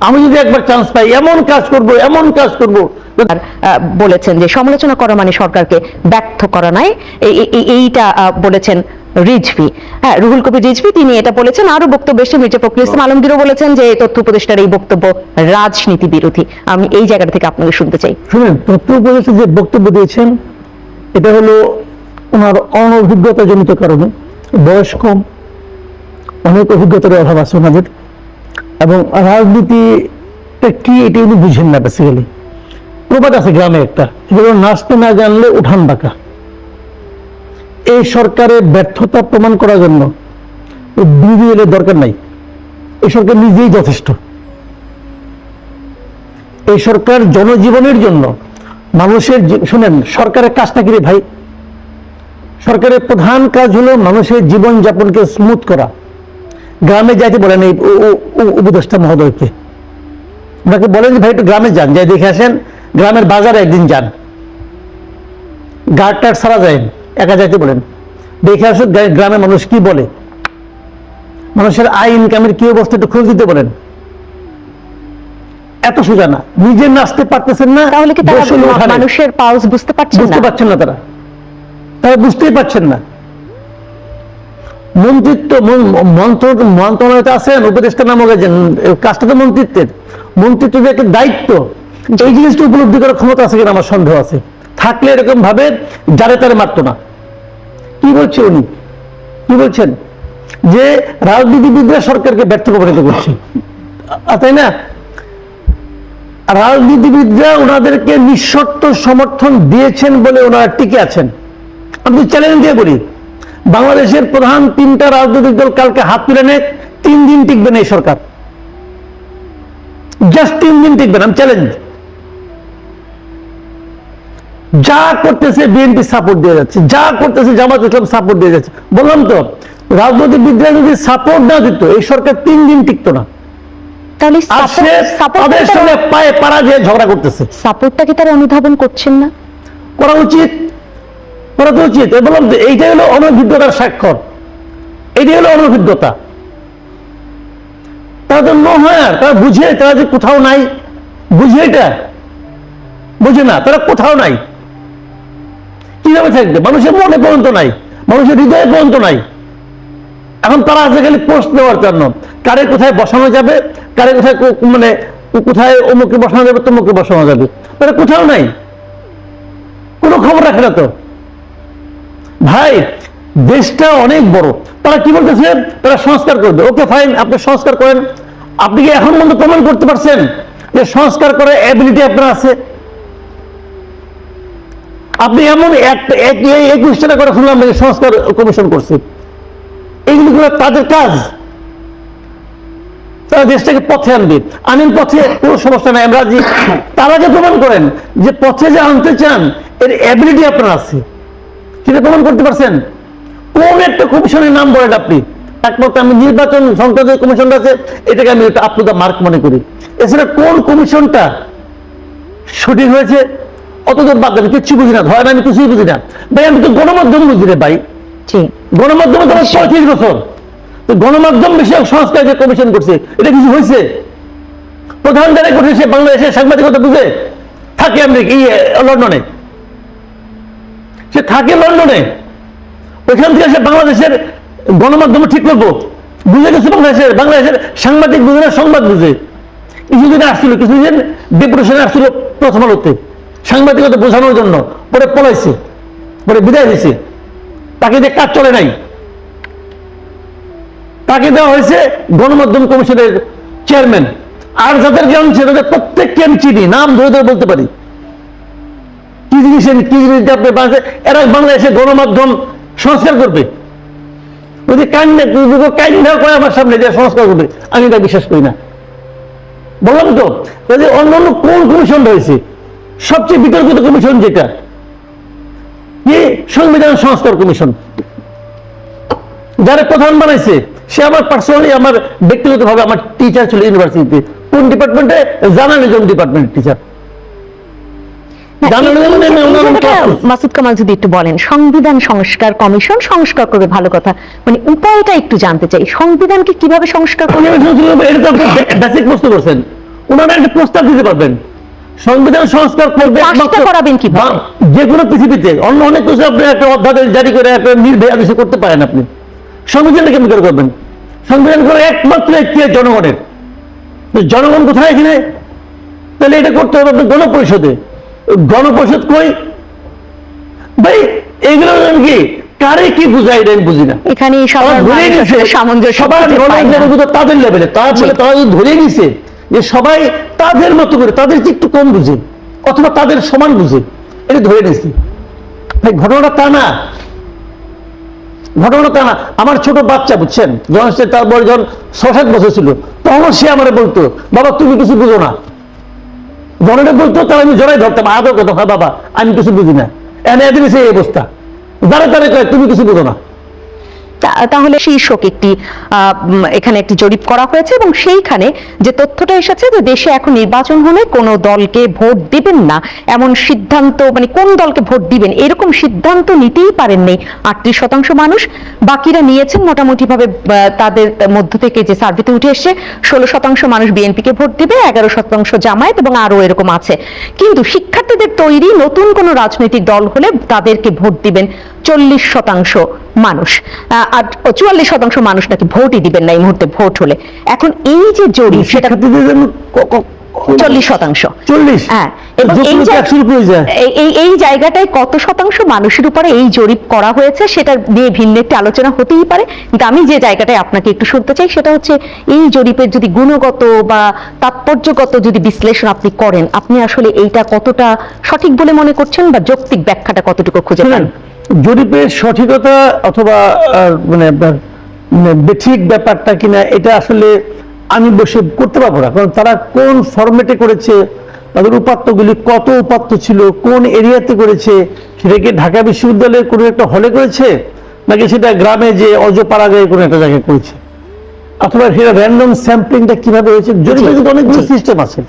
আমি যদি একবার চান্স পাই এমন কাজ করব এমন কাজ করব। বলেছেন যে সমালোচনা করা মানে সরকারকে ব্যর্থ করা নয়। এই- এইটা বলেছেন রিজভি। হ্যাঁ রুহুল কবির রিজভি তিনি এটা বলেছেন। আরও বক্তব্য এসে মির্জা ফখরুল ইসলাম আলমগীরও বলেছেন যে তথ্য উপদেষ্টার এই বক্তব্য রাজনীতি বিরোধী। আমি এই জায়গাটা থেকে আপনাকে শুনতে চাই। শুনেন তথ্য উপদেষ্টা যে বক্তব্য দিয়েছেন এটা হলো ওনার অনভিজ্ঞতা জনিত কারণে। বয়স কম অনেক অভিজ্ঞতার অভাব আছে ওনাদের। এবং রাজনীতিটা কি এটা উনি বুঝেন না বেসিক্যালি প্রবাদ আছে গ্রামে একটা, যেগুলো নাচতে না জানলে উঠান বাঁকা। এই সরকারের ব্যর্থতা প্রমাণ করার জন্য বিডিএল দরকার নাই। এই সরকার নিজেই যথেষ্ট। এই সরকার জনজীবনের জন্য মানুষের শুনেন, সরকারের কাজটা কি রে ভাই? সরকারের প্রধান কাজ হলো মানুষের জীবনযাপনকে স্মুথ করা। গ্রামে যাইতে বলেন এই উপদেষ্টা মহোদয়কে। ওনাকে বলেন ভাই একটু গ্রামে যান যাই দেখে আসেন গ্রামের বাজারে একদিন যান। গার্ড টার্ড সারা যায় একা যাইতে বলেন। দেখে আসুন গ্রা- গ্রামের মানুষ কি বলে। মানুষের আয় ইনকামের কি অবস্থা একটু খোঁজ দিতে বলেন। এত সোজা না নিজে নাচতে পারতেছেন না তাহলে কি তারা মানুষের পাউস বুঝতে পারছেন বুঝতে পারছেন না তারা। তারা বুঝতেই পারছেন না। মন্ত্রিত্ব, মন- মন্ত্র- মন্ত্রণালয়তে আছেন উপদেষ্টা নামক কাজটা তো মন্ত্রিত্বের। মন্ত্রিত্ব যে একটা দায়িত্ব, এই জিনিসটা উপলব্ধি করার ক্ষমতা আছে কিনা আমার সন্দেহ আছে। থাকলে এরকম ভাবে যারে তারে মারতো না। কি বলছে উনি? কি বলছেন? যে রাজনীতিবিদরা সরকারকে ব্যর্থ প্রমাণিত করছে। তাই না? রাজনীতিবিদরা ওনাদেরকে নিঃশর্ত সমর্থন দিয়েছেন বলে ওনারা টিকে আছেন। আমি চ্যালেঞ্জ দিয়ে বলি বাংলাদেশের প্রধান তিনটা রাজনৈতিক দল কালকে হাত তুলে নেয় তিন দিন টিকবে না এই সরকার। জাস্ট তিন দিন টিকবে না চ্যালেঞ্জ যা করতেছে বিএনপি সাপোর্ট দিয়ে যাচ্ছে যা করতেছে জামাত ইসলাম সাপোর্ট দিয়ে যাচ্ছে। বললাম তো রাজনীতিবিদরা যদি সাপোর্ট না দিত এই সরকার তিন দিন টিকতো না। তাহলে তাদের সঙ্গে পায়ে পাড়া দিয়ে ঝগড়া করতেছে। সাপোর্টটা কি তারা অনুধাবন করছেন না? করা উচিত। করা তো উচিত। বললাম এইটাই হলো অনভিজ্ঞতার স্বাক্ষর। এটাই হলো অনভিজ্ঞতা। তারা তো নো হয় তারা বুঝে, তারা যে কোথাও নাই, বুঝে এটা? বুঝে না, তারা কোথাও নাই। কীভাবে থাকবে? মানুষের মনে পর্যন্ত নাই, মানুষের হৃদয়ে পর্যন্ত নাই। এখন তারা আছে খালি পোস্ট দেওয়ার জন্য। কারে কোথায় বসানো যাবে? কারে কোথায় মানে কোথায় অমুকে বসানো যাবে, তমুকে বসানো যাবে? তারা কোথাও নাই। কোনো খবর রাখে না তো। ভাই, দেশটা অনেক বড়। তারা কি বলতেছে? তারা সংস্কার করবে। ওকে ফাইন আপনি সংস্কার করেন। আপনি কি এখন পর্যন্ত প্রমাণ করতে পারছেন যে সংস্কার করার অ্যাবিলিটি আপনার আছে? আপনি এমন একটা টাকা করে শুনলাম সংস্কার কমিশন করছে। এইগুলি করে তাদের কাজ? তারা দেশটাকে পথে আনবে। আনেন পথে কোনো সমস্যা নাই, আমরা তারা যে প্রমাণ করেন যে পথে যে আনতে চান, এর অ্যাবিলিটি আপনার আছে। সেটা প্রমাণ করতে পারছেন? কোন একটা কমিশনের নাম বলেন আপনি। একমাত্র আমি নির্বাচন সংসদীয় কমিশনটা আছে এটাকে আমি আপ টু দ্য মার্ক মনে করি। এছাড়া কোন কমিশনটা সঠিক হয়েছে? অত দূর বাদ দেন কিচ্ছু বুঝি না ধরেন আমি কিছুই বুঝি না। ভাই আমি তো গণমাধ্যম বুঝি রে ভাই। গণমাধ্যমে তো পঁয়ত্রিশ বছর। তো গণমাধ্যম বিষয়ক সংস্কার যে কমিশন করছে এটা কিছু হয়েছে? প্রধান যারা করছে বাংলাদেশের সাংবাদিকতা বুঝে থাকে আমেরিকা এ, লন্ডনে। সে থাকে লন্ডনে। ওইখান থেকে সে বাংলাদেশের গণমাধ্যম ঠিক করব। বুঝে গেছে বাংলাদেশের বাংলাদেশের সাংবাদিক বুঝে না, সংবাদ বুঝে। কিছুদিন আসছিল কিছুদিন ডিপ্রেশনে আসছিল প্রথম আলোতে। সাংবাদিকতা বোঝানোর জন্য। পরে পলাইছে, পরে বিদায় দিয়েছে তাকে দিয়ে কাজ চলে নাই। তাকে দেওয়া হয়েছে গণমাধ্যম কমিশনের চেয়ারম্যান আর যাদেরকে আনছে তাদের প্রত্যেককে আমি চিনি, নাম ধরে ধরে বলতে পারি। কি জিনিস কি জিনিস আপনি বাংলাদেশে এরা বাংলাদেশে গণমাধ্যম সংস্কার করবে। যদি কান্না কান্না করে আমার সামনে যে সংস্কার করবে। আমি এটা বিশ্বাস করি না। বললাম তো যে অন্য অন্য কোন কমিশন রয়েছে? সবচেয়ে বিতর্কিত কমিশন যেটা? কি? সংবিধান সংস্কার কমিশন যারা প্রধান বানাইছে, সে আমার পার্সোনালি আমার ব্যক্তিগতভাবে আমার টিচার ছিল ইউনিভার্সিটিতে কোন ডিপার্টমেন্টে জার্নালিজম ডিপার্টমেন্টের টিচার মাসুদ কামাল যদি একটু বলেন সংবিধান সংস্কার কমিশন সংস্কার করবে ভালো কথা। মানে উপায়টা একটু জানতে চাই সংবিধানকে কীভাবে সংস্কার করবে? এটা তো বেসিক প্রশ্ন করছেন। ওনারা একটা প্রস্তাব দিতে পারবেন। সংবিধান সংস্কার করবে করাবেন? বা- যে কোনো পৃথিবীতে। অন্য অনেক কিছু আপনি একটা অধ্যাদেশ জারি করে একটা নির্ভয় আদেশে করতে পারেন আপনি। সংবিধানটা কেমন করে করবেন? সংবিধান করে একমাত্র একটি জনগণের। জনগণ কোথায় এখানে? তাহলে এটা করতে হবে আপনার গণপরিষদে। গণপরিষদ কই? ভাই এগুলো কি কারে কি বুঝাই আমি বুঝি না। এখানে সবার তাদের লেভেলে তার ফলে তারা যদি ধরে নিছে যে সবাই তাদের মতো করে তাদের চেয়ে একটু কম বুঝে অথবা তাদের সমান বুঝে এটা ধরে নিছে। ভাই ঘটনাটা তা না। ঘটনা তা না। আমার ছোট বাচ্চা বুঝছেন? যখন সে তার বয়স যখন ছ সাত বছর ছিল তখন সে আমার বলতো বাবা তুমি কিছু বুঝো না। জনটা বলতো তাহলে আমি জড়াই ধরতাম। আদর কত হ্যাঁ বাবা, আমি কিছু বুঝি না। এনে এদিন এই অবস্থা। যারা তারা তুমি কিছু বুঝো না। তাহলে শীর্ষক একটি এখানে একটি জরিপ করা হয়েছে এবং সেইখানে যে তথ্যটা এসেছে যে দেশে এখন নির্বাচন হলে কোনো দলকে ভোট দিবেন না এমন সিদ্ধান্ত মানে কোন দলকে ভোট দিবেন এরকম সিদ্ধান্ত নিতেই পারেননি আটত্রিশ শতাংশ মানুষ। বাকিরা নিয়েছেন মোটামুটি ভাবে আহ, তাদের মধ্য থেকে যে সার্ভেতে উঠে এসছে ষোলো শতাংশ মানুষ বিএনপিকে ভোট দিবে এগারো শতাংশ জামায়াত এবং আরও এরকম আছে। কিন্তু শিক্ষার্থীদের তৈরি নতুন কোন রাজনৈতিক দল হলে তাদেরকে ভোট দিবেন চল্লিশ শতাংশ মানুষ। আর চুয়াল্লিশ শতাংশ মানুষ নাকি ভোটই দিবেন না এই মুহূর্তে ভোট হলে। এখন এই যে জরিপ সেটা চল্লিশ শতাংশ। হ্যাঁ এই। এই- জায়গাটায় কত শতাংশ মানুষের উপরে এই জরিপ করা হয়েছে সেটা নিয়ে ভিন্ন একটি আলোচনা হতেই পারে। কিন্তু আমি যে জায়গাটায় আপনাকে একটু শুনতে চাই সেটা হচ্ছে এই জরিপের যদি গুণগত বা তাৎপর্যগত যদি বিশ্লেষণ আপনি করেন আপনি আসলে এইটা কতটা সঠিক বলে মনে করছেন বা যৌক্তিক ব্যাখ্যাটা কতটুকু খুঁজে পান? জরিপের সঠিকতা অথবা মানে আপনার, মানে বেঠিক ব্যাপারটা কিনা এটা আসলে আমি বসে করতে পারব না। কারণ তারা কোন ফরম্যাটে করেছে তাদের উপাত্তগুলি কত উপাত্ত ছিল কোন এরিয়াতে করেছে সেটা কি ঢাকা বিশ্ববিদ্যালয়ের কোনো একটা হলে করেছে নাকি সেটা গ্রামে যে অজপাড়াগায় কোনো একটা জায়গায় করেছে? অথবা সেটা র্যান্ডম স্যাম্পলিংটা কীভাবে হয়েছে? জরিপের কিন্তু অনেকগুলো সিস্টেম আছে।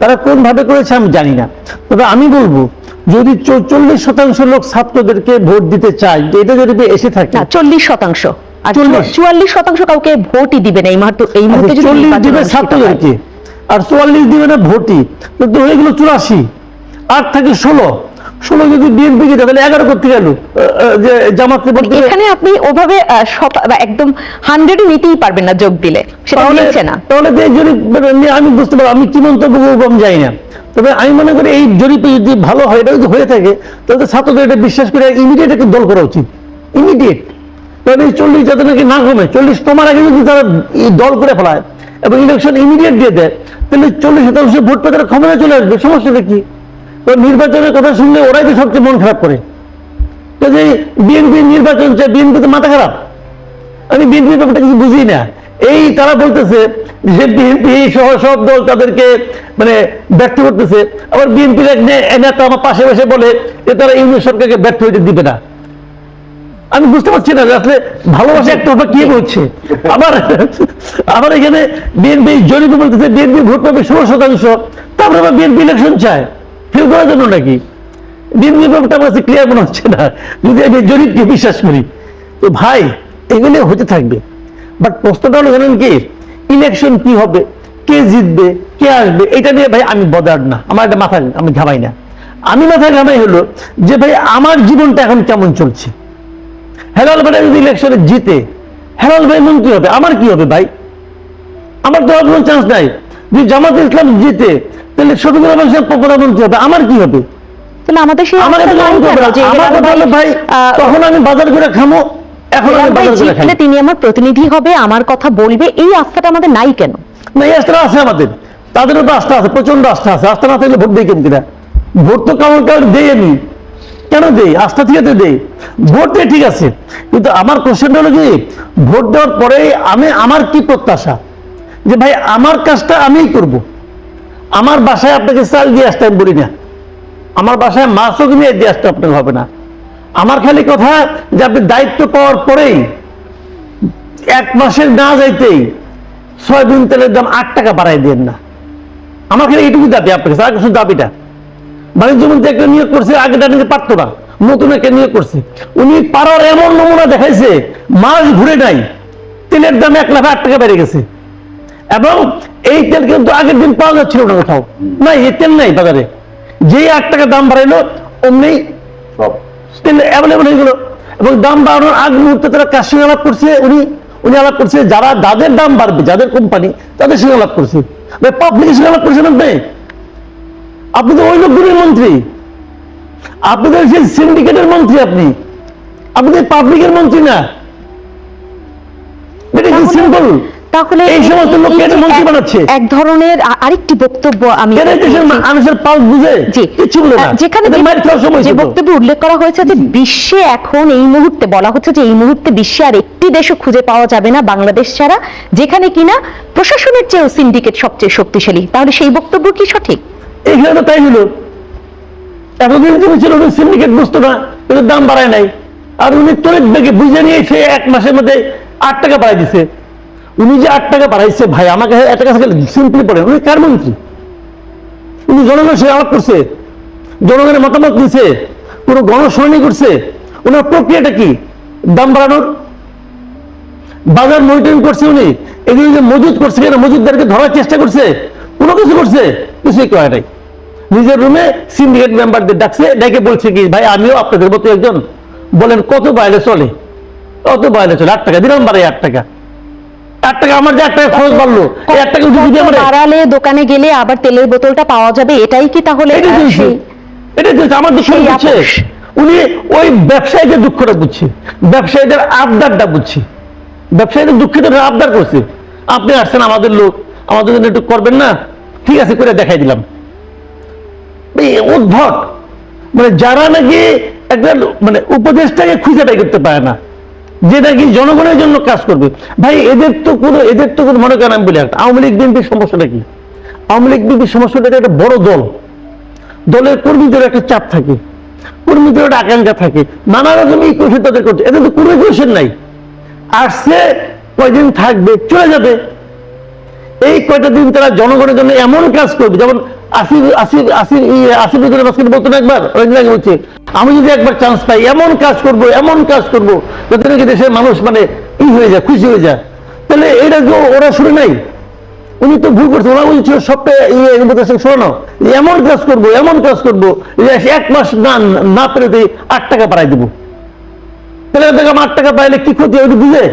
তারা কোন ভাবে করেছে আমি জানি না। তবে আমি বলব যদি চল্লিশ শতাংশ লোক ছাত্রদেরকে ভোট দিতে চায় এটা যদি এসে থাকে চল্লিশ শতাংশ। আর 40 চুয়াল্লিশ শতাংশ কাউকে ভোটই দিবে না এই মুহূর্তে এই মুহূর্তে চল্লিশ দিবে ছাত্রদেরকে। আর চুয়াল্লিশ দিবে না ভোটই। তো হয়ে গেল চুরাশি। আর থাকে ষোলো। ষোলো যদি বিএনপি কে তাহলে এগারো করতে গেল যে জামাতকে দিবে এখানে আপনি ওভাবে একদম হান্ড্রেড নিতেই পারবেন না যোগ দিলে। সেটা মিলছে না। তাহলে মানে আমি বুঝতে পারব আমি কি মন্তব্য করব আমি জানি না। তবে আমি মনে করি এই জরিপে যদি ভালো হয় এটা যদি হয়ে থাকে তাহলে ছাত্রদের এটা বিশ্বাস করে ইমিডিয়েট একটা দল করা উচিত। ইমিডিয়েট তাহলে চল্লিশ যাতে নাকি না কমে চল্লিশ কমার আগে যদি তারা দল করে ফেলায় এবং ইলেকশন ইমিডিয়েট দিয়ে দেয় তাহলে চল্লিশ শতাংশ ভোট পেতে তারা ক্ষমতা চলে আসবে। সমস্যাটা কি? তো নির্বাচনের কথা শুনলে ওরাই তো সবচেয়ে মন খারাপ করে। তো যে বিএনপি নির্বাচন চায় বিএনপি তো মাথা খারাপ। আমি বিএনপি ব্যাপারটা কিছু বুঝি না। এই তারা বলতেছে যে বিএনপি সহ সব দল তাদেরকে মানে ব্যর্থ করতেছে। আবার বিএনপির এক নেতা আমার পাশে বসে বলে যে তারা ইউনিয়ন সরকারকে ব্যর্থ হইতে দিবে না। আমি বুঝতে পারছি না আসলে ভালোবাসা একটা ব্যাপার কি বলছে। আবার আবার এখানে বিএনপি জরিপে বলতেছে, বিএনপি ভোট পাবে ষোলো শতাংশ। তারপরে আবার বিএনপি ইলেকশন চায়। ফেল করার জন্য নাকি? বিএনপি ব্যাপারটা আমার ক্লিয়ার মনে হচ্ছে না। যদি আমি জরিপকে বিশ্বাস করি। তো ভাই, এগুলো হতে থাকবে। বাট প্রশ্নটা হলো জানেন কি? ইলেকশন কি হবে? কে জিতবে? কে আসবে? এটা নিয়ে ভাই আমি বদার না। আমার একটা মাথা, আমি ঘামাই না। আমি মাথা ঘামাই হলো যে ভাই আমার জীবনটা এখন কেমন চলছে? হেলাল ভাই যদি ইলেকশনে জিতে, হেলাল ভাই মন্ত্রী হবে? আমার কি হবে ভাই? আমার তো আর কোনো চান্স নাই। যদি জামাত ইসলাম জিতে তাহলে শফিকুর রহমান সাহেব প্রধানমন্ত্রী হবে আমার কি হবে? তাহলে আমাদের সেই আমার নাই কেমন কেন? করবে? যে আমার হেলাল কথা হলো ভাই তখন আমি বাজার করে খামো এখন আমি বাজার করে খাই তিনি আমার প্রতিনিধি হবে আমার কথা বলবে এই আস্থাটা আমাদের নাই কেন? না এই আস্থা আছে আমাদের। তাদের উপর আস্থা আছে প্রচণ্ড আস্থা আছে। আস্থা না থাকলে ভোট দিই কেমন কিনা? ভোট তো কেমন কেমন দেই আমি কেন দেই আস্থা থেকে তো দেই ভোট দিয়ে ঠিক আছে কিন্তু আমার কোশ্চেনটা হলো কি ভোট দেওয়ার পরে আমি আমার কি প্রত্যাশা? যে ভাই, আমার কাজটা আমিই করব। আমার বাসায় আপনাকে চাল দিয়ে আসতে আমি বলি না। আমার বাসায় মাছও কিনে দিয়ে আসতে আপনাকে হবে না। আমার খালি কথা যে আপনি দায়িত্ব পাওয়ার পরেই এক মাসের না যাইতেই সয়াবিন তেলের দাম আট টাকা বাড়াই দেন না। আমার খালি এইটুকু দাবি আপনার কাছে, আর কিছু দাবিটা। বাণিজ্য মন্ত্রী একটা নিয়োগ করছে আগেটা নিতে পারতো না, নতুন একটা নিয়োগ করছে। উনি পাড়ার এমন নমুনা দেখাইছে, মাছ ঘুরে নাই, তেলের দাম এক লাখ আট টাকা বেড়ে গেছে। এবং এই তেল কিন্তু আগের দিন পাওয়া যাচ্ছিল না কোথাও। নাই এই তেল নাই বাজারে। যেই আট টাকা দাম বাড়াইলো অমনি তেল অ্যাভেলেবল হয়ে গেল। এবং দাম বাড়ানোর আগ মুহূর্তে তারা কার সঙ্গে আলাপ করছে উনি উনি আলাপ করছে যারা যাদের দাম বাড়বে যাদের কোম্পানি তাদের সঙ্গে আলাপ করছে। পাবলিকের সঙ্গে আলাপ করছেন আপনি? আপনি তো ওই লোকগুলির মন্ত্রী। আপনি তো সেই সিন্ডিকেটের মন্ত্রী আপনি। আপনি তো পাবলিকের মন্ত্রী না। এটা কি সিম্পল তাহলে এই সমস্ত লোককে এই মন্ত্রী এক- বানাচ্ছে। এক ধরনের আরেকটি বক্তব্য আমি মানুষের পাল বুঝে? কিছু বলে না। যেখানে যে-। বক্তব্যে উল্লেখ করা হয়েছে যে বিশ্বে এখন এই মুহূর্তে বলা হচ্ছে যে এই মুহূর্তে বিশ্বে আর একটি দেশও খুঁজে পাওয়া যাবে না বাংলাদেশ ছাড়া যেখানে কিনা প্রশাসনের চেয়েও সিন্ডিকেট সবচেয়ে শক্তিশালী। তাহলে সেই বক্তব্য কি সঠিক? এখানে তো তাই হলো। এতদিন তুমি ছিল সিন্ডিকেট বুঝতো না কিন্তু দাম বাড়ায় নাই। আর উনি তরিত বেগে বুঝে নিয়ে সে এক মাসের মধ্যে আট টাকা বাড়াই দিছে। উনি যে আট টাকা বাড়াইছে, ভাই, আমাকে একটা কাছে সিম্পলি পড়ে উনি কার মন্ত্রী? উনি জনগণের সঙ্গে আলাপ করছে, জনগণের মতামত নিছে, কোনো গণশুনানি করছে, ওনার প্রক্রিয়াটা কি? দাম বাড়ানোর? বাজার মনিটরিং করছে উনি, এগুলো যে মজুদ করছে কেন? মজুদদারকে ধরার চেষ্টা করছে, কোনো কিছু করছে? কিছুই করে নাই। নিজের রুমে সিন্ডিকেট মেম্বারদের ডাকছে, ডেকে বলছে কি, ভাই, আমিও আপনাদের মতো একজন। বলেন, কত বাইরে চলে? কত বাইরে চলে? আট টাকা, দিলাম বাড়াই আট টাকা। টাকা আমার যে টাকা খরচ বাড়লো এই আট টাকা যদি কত বাড়ালে দোকানে গেলে আবার তেলের বোতলটা পাওয়া যাবে এটাই কি তাহলে আমার বুঝছে? উনি ওই ব্যবসায়ীদের দুঃখটা বুঝছে। ব্যবসায়ীদের আবদারটা বুঝছে। ব্যবসায়ীদের দুঃখিত আবদার করছে। আপনি আসছেন আমাদের লোক আমাদের জন্য একটু করবেন না? ঠিক আছে করে দেখাই দিলাম। উদ্ভট। মানে যারা নাকি একটা মানে উপদেশটাকে খুঁজে বের করতে পারে না যে কি জনগণের জন্য কাজ করবে। ভাই, এদের তো কোনো এদের তো কোনো মনে করেন আমি বলি একটা, আওয়ামী লীগ, বিএনপির সমস্যাটা কি? আওয়ামী লীগ, বিএনপির সমস্যাটা একটা বড় দল। দলের কর্মীদের একটা চাপ থাকে। কর্মীদের একটা আকাঙ্ক্ষা থাকে। নানা রকম ইকুয়েশন তাদের করছে এদের তো কোনো ইকুয়েশন নাই। আসছে কয়দিন থাকবে, চলে যাবে। এই কয়টা দিন তারা জনগণের জন্য এমন কাজ করবে? যেমন আমি যদি একবার চান্স পাই, এমন কাজ করব, এমন কাজ করব, যাতে নাকি দেশের মানুষ মানে ই হয়ে যায়, খুশি হয়ে যায়। তাহলে এটা তো ওরা শুনে নাই? উনি তো ভুল করছে ওরা বলছিল সবটা শোনো এমন কাজ করব, এমন কাজ করব এক মাস না না পেরে আট টাকা পাড়াই দেবো। তাহলে আট টাকা পাইলে কি ক্ষতি হয়? বুঝে?